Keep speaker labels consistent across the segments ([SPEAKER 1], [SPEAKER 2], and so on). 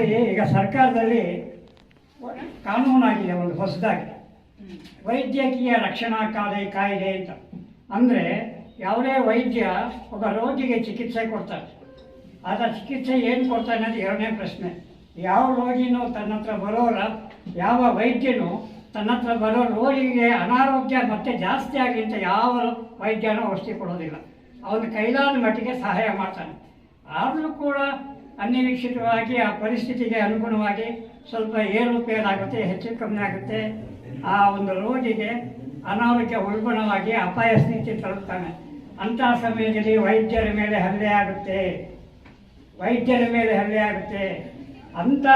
[SPEAKER 1] ನೋಡಿ ಈಗ ಸರ್ಕಾರದಲ್ಲಿ ಕಾನೂನಾಗಿದೆ ಒಂದು ಹೊಸದಾಗಿ. ವೈದ್ಯಕೀಯ ರಕ್ಷಣಾ ಕಾಯ್ದೆ ಕಾಯ್ದೆ ಅಂತ. ಅಂದರೆ ಯಾವುದೇ ವೈದ್ಯ ಒಬ್ಬ ರೋಗಿಗೆ ಚಿಕಿತ್ಸೆ ಕೊಡ್ತಾರೆ. ಆದ ಚಿಕಿತ್ಸೆ ಏನು ಕೊಡ್ತಾನೆ ಅಂತ ಎರಡನೇ ಪ್ರಶ್ನೆ. ಯಾವ ರೋಗಿನೂ ತನ್ನ ಹತ್ರ ಬರೋರ ಯಾವ ವೈದ್ಯನೂ ತನ್ನ ಹತ್ರ ಬರೋ ರೋಗಿಗೆ ಅನಾರೋಗ್ಯ ಮತ್ತೆ ಜಾಸ್ತಿ ಆಗಲಿ ಅಂತ ಯಾವ ವೈದ್ಯನೂ ಔಷಧಿ ಕೊಡೋದಿಲ್ಲ. ಅವನು ಕೈಲಾದ ಮಟ್ಟಿಗೆ ಸಹಾಯ ಮಾಡ್ತಾನೆ. ಆದರೂ ಕೂಡ ಅನಿರೀಕ್ಷಿತವಾಗಿ ಆ ಪರಿಸ್ಥಿತಿಗೆ ಅನುಗುಣವಾಗಿ ಸ್ವಲ್ಪ ಏರುಪೇರಾಗುತ್ತೆ, ಹೆಚ್ಚು ಕಮ್ಮಿ ಆಗುತ್ತೆ. ಆ ಒಂದು ರೋಗಿಗೆ ಅನಾರೋಗ್ಯ ಉಲ್ಬಣವಾಗಿ ಅಪಾಯ ಸ್ಥಿತಿ ತಲುಪ್ತಾನೆ. ಅಂಥ ಸಮಯದಲ್ಲಿ ವೈದ್ಯರ ಮೇಲೆ ಹಲ್ಲೆ ಆಗುತ್ತೆ. ವೈದ್ಯರ ಮೇಲೆ ಹಲ್ಲೆ ಆಗುತ್ತೆ. ಅಂಥ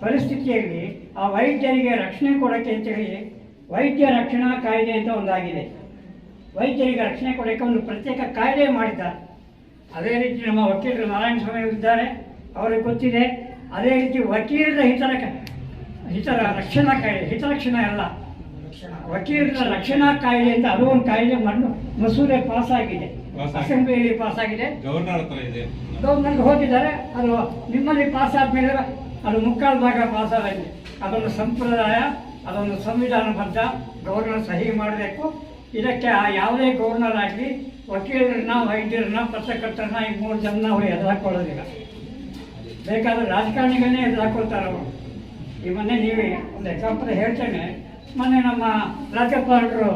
[SPEAKER 1] ಪರಿಸ್ಥಿತಿಯಲ್ಲಿ ಆ ವೈದ್ಯರಿಗೆ ರಕ್ಷಣೆ ಕೊಡೋಕ್ಕೆ ಅಂತೇಳಿ ವೈದ್ಯ ರಕ್ಷಣಾ ಕಾಯ್ದೆ ಅಂತ ಒಂದಾಗಿದೆ. ವೈದ್ಯರಿಗೆ ರಕ್ಷಣೆ ಕೊಡೋಕ್ಕೆ ಒಂದು ಪ್ರತ್ಯೇಕ ಕಾಯ್ದೆ ಮಾಡಿದ್ದಾರೆ. ಅದೇ ರೀತಿ ನಮ್ಮ ವಕೀಲರು ನಾರಾಯಣ ಸ್ವಾಮಿ ಇದ್ದಾರೆ. ಅವರಿಗೆ ಗೊತ್ತಿದೆ ಅದೇ ರೀತಿ ವಕೀಲರ ಹಿತರ ಹಿತರ ರಕ್ಷಣಾ ಕಾಯಿಲೆ ಹಿತರಕ್ಷಣೆ ಅಲ್ಲ. ವಕೀಲರ ರಕ್ಷಣಾ ಕಾಯ್ದೆ ಅಂತ ಅದು ಒಂದು ಕಾಯ್ದೆ ಮಣ್ಣು ಮಸೂದೆ ಪಾಸ್ ಆಗಿದೆ
[SPEAKER 2] ಪಾಸ್ ಆಗಿದೆ.
[SPEAKER 1] ಅಸೆಂಬ್ಲಿಯಲ್ಲಿ ಪಾಸ್ ಆಗಿದೆ
[SPEAKER 2] ಗವರ್ನರ್ ಹತ್ರ ಇದೆ.
[SPEAKER 1] ಗೌರ್ಮೆಂಟ್ ಹೋಗಿದ್ದಾರೆ ಅದು ನಿಮ್ಮಲ್ಲಿ ಪಾಸ್ ಆದಮೇಲೆ ಅದು ಮುಕ್ಕಾಲು ಭಾಗ ಪಾಸ್ ಆಗಿದೆ ಅದೊಂದು ಸಂಪ್ರದಾಯ ಅದೊಂದು ಸಂವಿಧಾನಬದ್ಧ ಗವರ್ನರ್ ಸಹಿ ಮಾಡಬೇಕು. ಇದಕ್ಕೆ ಆ ಯಾವುದೇ ಗವರ್ನರ್ ಆಗಲಿ ವಕೀಲರನ್ನ ವೈದ್ಯರನ್ನ ಪತ್ರಕರ್ತರನ್ನ ಈ ಮೂರು ಜನ ಅವರು ಎದುರಾಕೊಳ್ಳೋದಿಲ್ಲ ಬೇಕಾದ್ರೆ ರಾಜಕಾರಣಿಗಳನ್ನೇ ಎದುರಾಕೊಳ್ತಾರೆ ಅವರು. ಈ ಮೊನ್ನೆ ನೀವೇ ಒಂದು ಎಕ್ಸಾಂಪಲ್ ಹೇಳ್ತೇನೆ. ಮೊನ್ನೆ ನಮ್ಮ ರಾಜ್ಯಪಾಲರು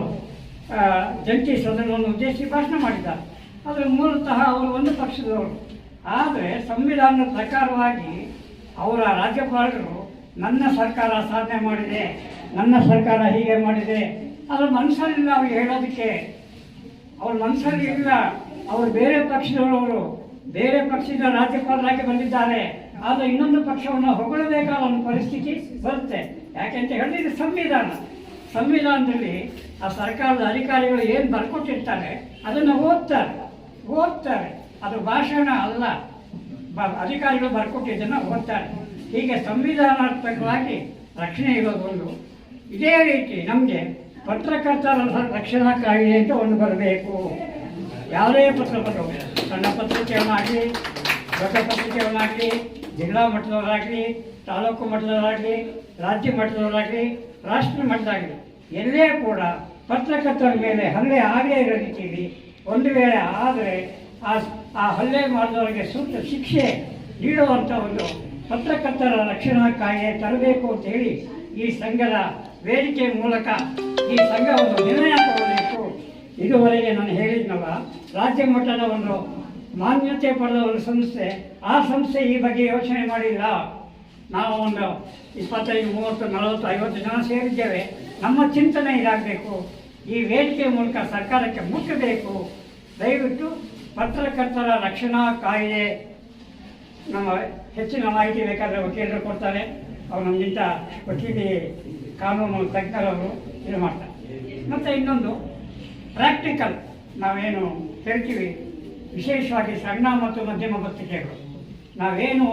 [SPEAKER 1] ಜಂಟಿ ಸದನವನ್ನು ಉದ್ದೇಶಿಸಿ ಭಾಷಣ ಮಾಡಿದ್ದಾರೆ. ಆದರೆ ಮೂಲತಃ ಅವರು ಒಂದು ಪಕ್ಷದವರು. ಆದರೆ ಸಂವಿಧಾನದ ಪ್ರಕಾರವಾಗಿ ಅವರ ರಾಜ್ಯಪಾಲರು ನನ್ನ ಸರ್ಕಾರ ಸಾಧನೆ ಮಾಡಿದೆ, ನನ್ನ ಸರ್ಕಾರ ಹೀಗೆ ಮಾಡಿದೆ. ಅದ್ರ ಮನಸ್ಸಲ್ಲಿಲ್ಲ ಅವ್ರಿಗೆ ಹೇಳೋದಕ್ಕೆ. ಅವ್ರ ಮನಸ್ಸಲ್ಲಿ ಇಲ್ಲ ಅವರು ಬೇರೆ ಪಕ್ಷದವರು ಬೇರೆ ಪಕ್ಷದ ರಾಜ್ಯಪಾಲರಾಗಿ ಬಂದಿದ್ದಾರೆ. ಆದರೆ ಇನ್ನೊಂದು ಪಕ್ಷವನ್ನು ಹೊಗಳಬೇಕಾದ ಒಂದು ಪರಿಸ್ಥಿತಿ ಬರುತ್ತೆ. ಯಾಕೆಂತ ಹೇಳಿದ್ರೆ ಇದು ಸಂವಿಧಾನ. ಸಂವಿಧಾನದಲ್ಲಿ ಆ ಸರ್ಕಾರದ ಅಧಿಕಾರಿಗಳು ಏನು ಬರ್ಕೊಟ್ಟಿರ್ತಾರೆ, ಅದನ್ನು ಓದ್ತಾರೆ. ಓದ್ತಾರೆ. ಅದು ಭಾಷಣ ಅಲ್ಲ. ಅಧಿಕಾರಿಗಳು ಬರ್ಕೊಟ್ಟಿದ್ದನ್ನು ಓದ್ತಾರೆ. ಹೀಗೆ ಸಂವಿಧಾನಾತ್ಮಕವಾಗಿ ರಕ್ಷಣೆ ಇರೋದು ಒಂದು ಇದೇ ರೀತಿ ನಮಗೆ ಪತ್ರಕರ್ತರ ರಕ್ಷಣಾ ಕಾಯ್ದೆ ಅಂತ ಒಂದು ಬರಬೇಕು. ಯಾವುದೇ ಪತ್ರ ಬರಬೇಕು ಸಣ್ಣ ಪತ್ರಿಕೆಯನ್ನಾಗಲಿ ದೊಡ್ಡ ಪತ್ರಿಕೆಯನ್ನಾಗಲಿ ಜಿಲ್ಲಾ ಮಟ್ಟದವರಾಗಲಿ, ತಾಲೂಕು ಮಟ್ಟದವರಾಗಲಿ, ರಾಜ್ಯ ಮಟ್ಟದವರಾಗಲಿ, ರಾಷ್ಟ್ರ ಮಟ್ಟದಾಗಲಿ, ಎಲ್ಲೇ ಕೂಡ ಪತ್ರಕರ್ತರ ಮೇಲೆ ಹಲ್ಲೆ ಆಗೇ ಇರೋ ರೀತಿಯಲ್ಲಿ ಒಂದು ವೇಳೆ ಆದರೆ ಆ ಆ ಹಲ್ಲೆ ಮಾಡಿದವರಿಗೆ ಸೂಕ್ತ ಶಿಕ್ಷೆ ನೀಡುವಂಥ ಒಂದು ಪತ್ರಕರ್ತರ ರಕ್ಷಣಾ ಕಾಯ್ದೆ ತರಬೇಕು ಅಂತ ಹೇಳಿ ಈ ಸಂಘದ ವೇದಿಕೆ ಮೂಲಕ ಈ ಸಂಘ ಒಂದು ನಿರ್ಣಯ ತಗೊಳ್ಬೇಕು. ಇದುವರೆಗೆ ನಾನು ಹೇಳಿದ್ನಲ್ಲ, ರಾಜ್ಯ ಮಟ್ಟದ ಒಂದು ಮಾನ್ಯತೆ ಪಡೆದ ಒಂದು ಸಂಸ್ಥೆ, ಆ ಸಂಸ್ಥೆ ಈ ಬಗ್ಗೆ ಯೋಚನೆ ಮಾಡಿಲ್ಲ. ನಾವು ಒಂದು ಇಪ್ಪತ್ತೈದು, ಮೂವತ್ತು, ನಲವತ್ತು, ಐವತ್ತು ಜನ ಸೇರಿದ್ದೇವೆ. ನಮ್ಮ ಚಿಂತನೆ ಇದಾಗಬೇಕು. ಈ ವೇದಿಕೆ ಮೂಲಕ ಸರ್ಕಾರಕ್ಕೆ ಮುಟ್ಟಬೇಕು. ದಯವಿಟ್ಟು ಪತ್ರಕರ್ತರ ರಕ್ಷಣಾ ಕಾಯ್ದೆ ನಮ್ಮ ಹೆಚ್ಚಿನ ಮಾಹಿತಿ ಬೇಕಾದರೆ ವಕೀಲರು ಕೊಡ್ತಾರೆ. ಅವ್ರು ನಮಗಿಂತ ವಕೀಲಿ, ಕಾನೂನು ತಜ್ಞರವರು ಇದು ಮಾಡ್ತಾರೆ. ಮತ್ತು ಇನ್ನೊಂದು ಪ್ರಾಕ್ಟಿಕಲ್ ನಾವೇನು ಹೇಳ್ತೀವಿ ವಿಶೇಷವಾಗಿ ಸಣ್ಣ ಮತ್ತು ಮಧ್ಯಮ ಪತ್ರಿಕೆಗಳು. ನಾವೇನು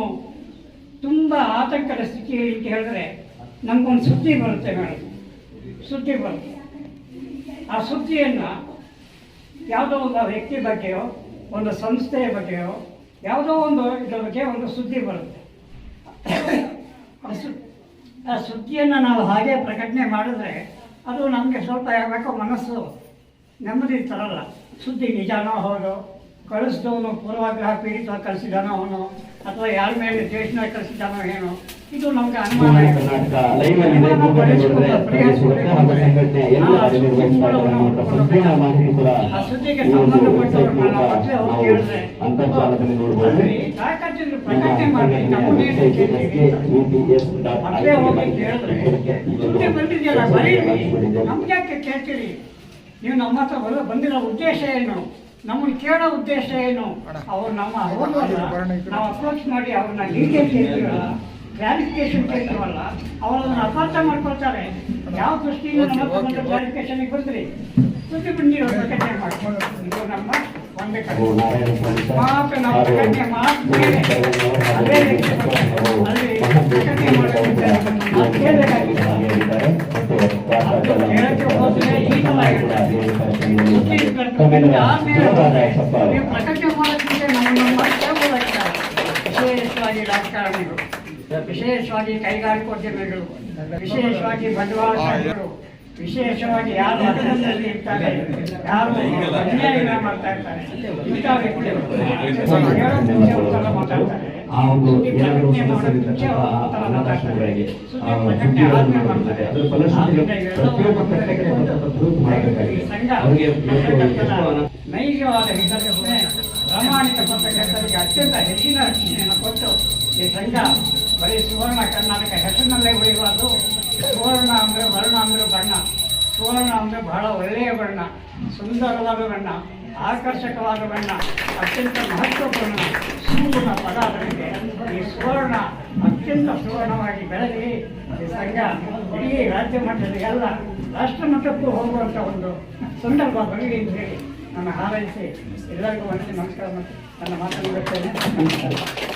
[SPEAKER 1] ತುಂಬ ಆತಂಕದ ಸ್ಥಿತಿಯಲ್ಲಿ ಅಂತ ಹೇಳಿದ್ರೆ ನಮಗೊಂದು ಸುದ್ದಿ ಬರುತ್ತೆ ಮೇಡಮ್ ಸುದ್ದಿ ಬರುತ್ತೆ. ಆ ಸುದ್ದಿಯನ್ನು ಯಾವುದೋ ಒಂದು ವ್ಯಕ್ತಿ ಬಗ್ಗೆಯೋ, ಒಂದು ಸಂಸ್ಥೆಯ ಬಗ್ಗೆಯೋ, ಯಾವುದೋ ಒಂದು ಇದರ ಬಗ್ಗೆ ಒಂದು ಸುದ್ದಿ ಬರುತ್ತೆ. ಆ ಸುದ್ದಿಯನ್ನು ನಾವು ಹಾಗೆ ಪ್ರಕಟಣೆ ಮಾಡಿದ್ರೆ ಅದು ನಮಗೆ ಸ್ವಲ್ಪ ಯಾಕೋ ಮನಸ್ಸು ನೆಮ್ಮದಿ ತರಲ್ಲ. ಸುದ್ದಿ ನಿಜಾನೋ ಹೌದು? ಕಳಿಸಿದವನು ಪೂರ್ವಾಗ್ರಹ ಪೀಡಿತ ಕಳಿಸಿದಾನೋ ಅವನು ಅಥವಾ ಯಾರ ಮೇಲೆ ದ್ವೇಷನ ಕಳಿಸಿದಾನೋ ಏನೋ ಇದು ನಮ್ಗೆ ಅನುಮಾನ ಆ ಸುದ್ದಿಗೆ ಸಂಬಂಧಪಟ್ಟವ್ರು ನಾವು ಮೊದಲೇ
[SPEAKER 3] ಅಂತರ್ಜಾಲದಲ್ಲಿ ನೋಡಬಹುದು
[SPEAKER 1] ಪ್ರಕಟಣೆ ಮಾಡಿ ಮೊದಲೇ ಹೋಗಿ ಕೇಳಿದ್ರೆ. ಸುದ್ದಿ ಬಂದಿದೆಯಲ್ಲ ಬರೀರಿ ನಮ್ಗೆ ಯಾಕೆ ಕೇಳ್ತೀರಿ? ನೀವು ನಮ್ಮ ಹತ್ರ ಬಂದಿರೋ ಉದ್ದೇಶ ಏನು? ನಮ್ಮನ್ನು ಕೇಳೋ ಉದ್ದೇಶ ಏನು? ಅವ್ರು ನಮ್ಮ ನಾವು ಅಪ್ರೋಚ್ ಮಾಡಿ ಅವ್ರನ್ನ ಡೀಟೇಲ್ ಕೇಳ್ತೀವಲ್ಲ ಕ್ಲಾರಿಫಿಕೇಶನ್ ಕೇಳ್ತೀವಲ್ಲ ಅವರನ್ನ ಅಪಾರ್ಥ ಮಾಡ್ಕೊಳ್ತಾರೆ. ಯಾವ ದೃಷ್ಟಿಯಿಂದ ನಮ್ಮ ಕ್ಲಾರಿಫಿಕೇಶನ್ಗೆ ಬಂದ್ರಿ? ಸುದ್ದಿ ಬಂದಿರೋ ಪ್ರಕಟಣೆ ಮಾಡಿ ಇದು ನಮ್ಮ ಒಂದೇ ಕಡೆ
[SPEAKER 3] ಸರ್
[SPEAKER 1] ಮಾತು ನಾವು ಪ್ರಕಟಣೆ ಮಾಡ್ತೇವೆ. ಅದೇ ರೀತಿ ಅಲ್ಲಿ ಪ್ರಕಟಣೆ ಮಾಡೋದ್ರಿಂದ ಕೇಳಬೇಕಾಗಿದೆ.
[SPEAKER 3] ಭಾಗಿಯಾಗಿದ್ದಾರೆ ಮತ್ತು
[SPEAKER 1] ಅದು ಹೇಳಕ್ಕೆ ಹೋದ್ರೆ ಥರ
[SPEAKER 3] ರಾಷ್ಟ್ರ
[SPEAKER 1] ಸುದ್ದಿ
[SPEAKER 3] ತಮ್ಮೆಲ್ಲರ ಜೋರಾದ ಚಪ್ಪಾಳೆ
[SPEAKER 1] ವಿಶೇಷವಾಗಿ ರಾಜಕಾರಣಿಗಳು ವಿಶೇಷವಾಗಿ ಕೈಗಾರಿಕೋದ್ಯಮಿಗಳು, ವಿಶೇಷವಾಗಿ ಬಂಡವಾಳ ವಿಶೇಷವಾಗಿ ಯಾರು ಅಧೀನದಲ್ಲಿ ಇರ್ತಾರೆ, ಯಾರು ಅನ್ಯಾಯ ಮಾಡ್ತಾ ಇರ್ತಾರೆ ಇಂಥ ವ್ಯಕ್ತಿಗಳು ಮಾತಾಡ್ತಾರೆ.
[SPEAKER 3] ಆ ಒಂದು ಏನಾದರೂ ಅನಾಥಾಶ್ರಮಗಳಿಗೆ ಪ್ರತಿಯೊಬ್ಬ ಅವರಿಗೆ
[SPEAKER 1] ಪ್ರಾಮಾಣಿಕ ಪತ್ರಕರ್ತರಿಗೆ ಅತ್ಯಂತ ಹೆಚ್ಚಿನ ರಕ್ಷಣೆಯನ್ನು ಕೊಟ್ಟು ಈ ಸಂಘ ಬರೀ ಸುವರ್ಣ ಕರ್ನಾಟಕ ಹೆಸರಿನಲ್ಲೇ ಉಳಿಯುವುದು ಸುವರ್ಣ ಅಂದರೆ ವರ್ಣ ಅಂದರೆ ಬಣ್ಣ. ಸುವರ್ಣ ಅಂದರೆ ಬಹಳ ಒಳ್ಳೆಯ ಬಣ್ಣ, ಸುಂದರವಾದ ಬಣ್ಣ, ಆಕರ್ಷಕವಾದ ಬಣ್ಣ, ಅತ್ಯಂತ ಮಹತ್ವಪೂರ್ಣ ಸೂರ್ಣ ಪದ ಅದಕ್ಕೆ ಈ ಸುವರ್ಣ ಅತ್ಯಂತ ಸುವರ್ಣವಾಗಿ ಬೆಳಗಿ ಈ ಸಂಘ ಇಡೀ ರಾಜ್ಯ ಮಟ್ಟದಲ್ಲಿ ಎಲ್ಲ ರಾಷ್ಟ್ರ ಮಟ್ಟಕ್ಕೂ ಹೋಗುವಂಥ ಒಂದು ಸಂದರ್ಭ ಬರಲಿ ಅಂತ ಹೇಳಿ ನನ್ನ ಹಾರೈಸಿ ಎಲ್ಲರಿಗೂ ಮನಸ್ಸಿನ ನಮಸ್ಕಾರ ನನ್ನ ಮಾತನ್ನು ನಮಸ್ಕಾರ.